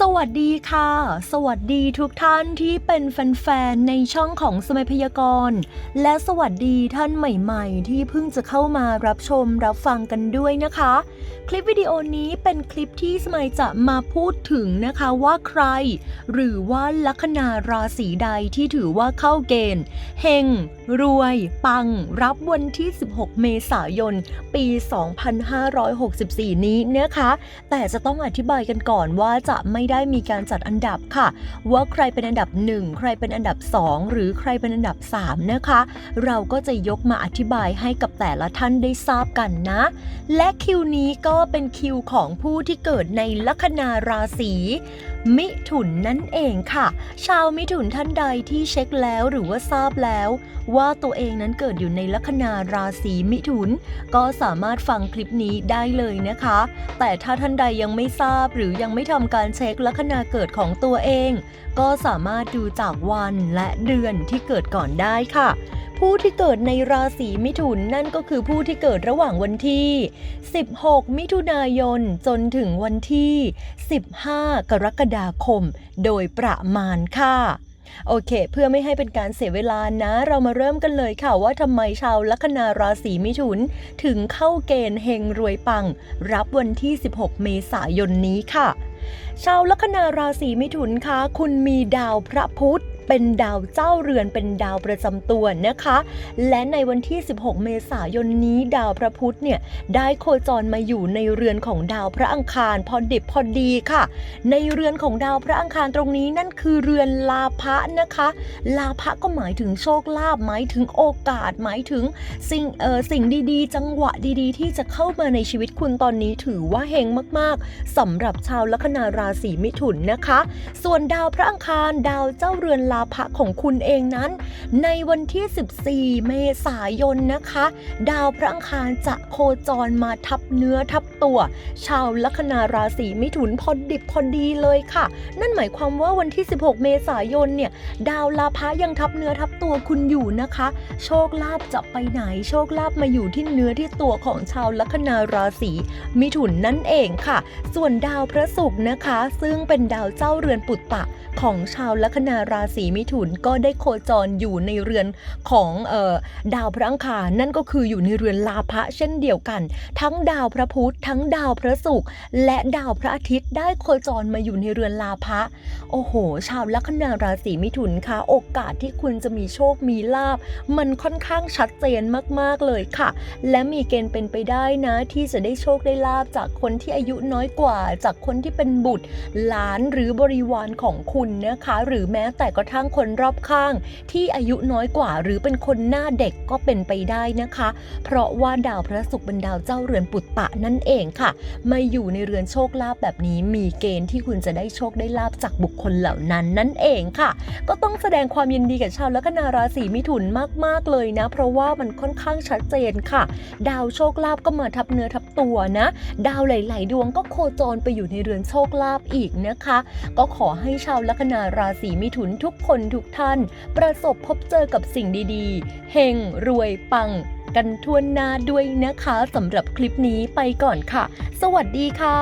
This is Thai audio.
สวัสดีค่ะ สวัสดีทุกท่านที่เป็นแฟนๆ ในช่องของสมัยพยากรณ์ และสวัสดีท่านใหม่ๆ ที่เพิ่งจะเข้ามารับชมรับฟังกันด้วยนะคะ คลิปวิดีโอนี้เป็นคลิปที่สมัยจะมาพูดถึงนะคะว่าใคร หรือว่าลัคนาราศีใดที่ถือว่าเข้าเกณฑ์เฮงรวย ปัง รับวันที่ 16 เมษายน ปี 2564 นี้นะคะ แต่จะต้องอธิบายกันก่อนว่าจะไม่ได้มีการจัดอันดับค่ะ ว่าใครเป็นอันดับ 1 ใครเป็นอันดับ 2 หรือใครเป็นอันดับ 3 นะคะ เราก็จะยกมาอธิบายให้กับแต่ละท่านได้ทราบกันนะ และคิวนี้ก็เป็นคิวของผู้ที่เกิดในลัคนาราศี มิถุนนั่นเองค่ะ ชาวมิถุนท่านใดที่เช็คแล้วหรือว่าทราบแล้ว ว่าตัวเองนั้นเกิดอยู่ในลัคนาราศีมิถุน ก็สามารถฟังคลิปนี้ได้เลยนะคะ แต่ถ้าท่านใดยังไม่ทราบหรือยังไม่ทำการเช็คลัคนาเกิดของตัวเอง ก็สามารถดูจากวันและเดือนที่เกิดก่อนได้ค่ะ ผู้ที่เกิดในราศีมิถุนนั่นก็คือผู้ที่เกิดระหว่างวันที่ 16 มิถุนายนจนถึงวันที่ 15 กรกฎาคม โดยประมาณค่ะโอเค เพื่อไม่ให้เป็นการเสียเวลานะ เรามาเริ่มกันเลยค่ะว่าทำไมชาวลัคนาราศีมิถุน ถึงเข้าเกณฑ์เฮงรวยปัง รับวันที่ 16 เมษายนนี้ค่ะ ชาวลัคนาราศีมิถุนคะคุณมีดาวพระพุธ เป็นดาวเจ้าเรือนเป็นดาวประจำตัวนะคะ และในวันที่ 16 เมษายนนี้ดาวพระพุธเนี่ยได้โคจรมาอยู่ในเรือนของดาวพระอังคารพอดิบพอดีค่ะ ในเรือนของดาวพระอังคารตรงนี้นั่นคือเรือนลาภะนะคะ ลาภะก็หมายถึงโชคลาภหมายถึงโอกาสหมายถึงสิ่งเออสิ่งดีๆ จังหวะดีๆ ที่จะเข้ามาในชีวิตคุณตอนนี้ถือว่าเฮงมากๆสำหรับชาวลัคนาราศีมิถุนนะคะ ส่วนดาวพระอังคารดาวเจ้าเรือนลาภะของคุณเองนั้น ในวันที่ 14 เมษายนนะคะ ดาวพระอังคารจะโคจรมาทับเนื้อทับตัว ชาวลัคนาราศีมิถุนพอดิบพอดีเลยค่ะ นั่นหมายความว่าวันที่ 16 เมษายนเนี่ย ดาวลาภะยังทับเนื้อทับตัวคุณอยู่นะคะ โชคลาภจะไปไหนโชคลาภมาอยู่ที่เนื้อที่ตัวของชาวลัคนาราศีมิถุนนั่นเองค่ะ ส่วนดาวพระศุกร์นะคะ ซึ่งเป็นดาวเจ้าเรือนปุตตะของชาวลัคนาราศีมิถุนก็ได้โคจรอยู่ในเรือนของออดาวพระอังคารนั่นก็คืออยู่ในเรือนลาภะเช่นเดียวกัน ทั้งดาวพระพุธทั้งดาวพระศุกร์และดาวพระอาทิตย์ได้โคจรมาอยู่ในเรือนลาภะโอ้โห ชาวลัคนาราศีมิถุนคะโอกาสที่คุณจะมีโชคมีลาบ มันค่อนข้างชัดเจนมากๆเลยค่ะ และมีเกณฑ์เป็นไปได้นะที่จะได้โชคได้ลาบจากคนที่อายุน้อยกว่า จากคนที่เป็นบุตรหลานหรือบริวารของคุณนะคะ หรือแม้แต่กระทั่งคนรอบข้าง ที่อายุน้อยกว่าหรือเป็นคนหน้าเด็กก็เป็นไปได้นะคะ เพราะว่าดาวพระศุกร์เป็นดาวเจ้าเรือนปุตตะนั่นเองค่ะ มาอยู่ในเรือนโชคลาภแบบนี้มีเกณฑ์ที่คุณจะได้โชคได้ลาบจากบุคคลเหล่านั้นนั่นเองค่ะ ก็ต้องแสดงความยินดีกับชาวลัคนาราศีมิถุนมาก ๆ เลยนะ เพราะว่ามันค่อนข้างชัดเจนค่ะ ดาวโชคลาภก็มาทับเนื้อทับตัวนะ ดาวหลาย ๆ ดวงก็โคจรไปอยู่ในเรือนโชคลาภอีกนะคะ ก็ขอให้ชาวลัคนาราศีมิถุนทุกคนทุกท่าน ประสบพบเจอกับสิ่งดีๆ เฮงรวยปัง กันทั่วหน้าด้วยนะคะสำหรับคลิปนี้ไปก่อนค่ะ สวัสดีค่ะ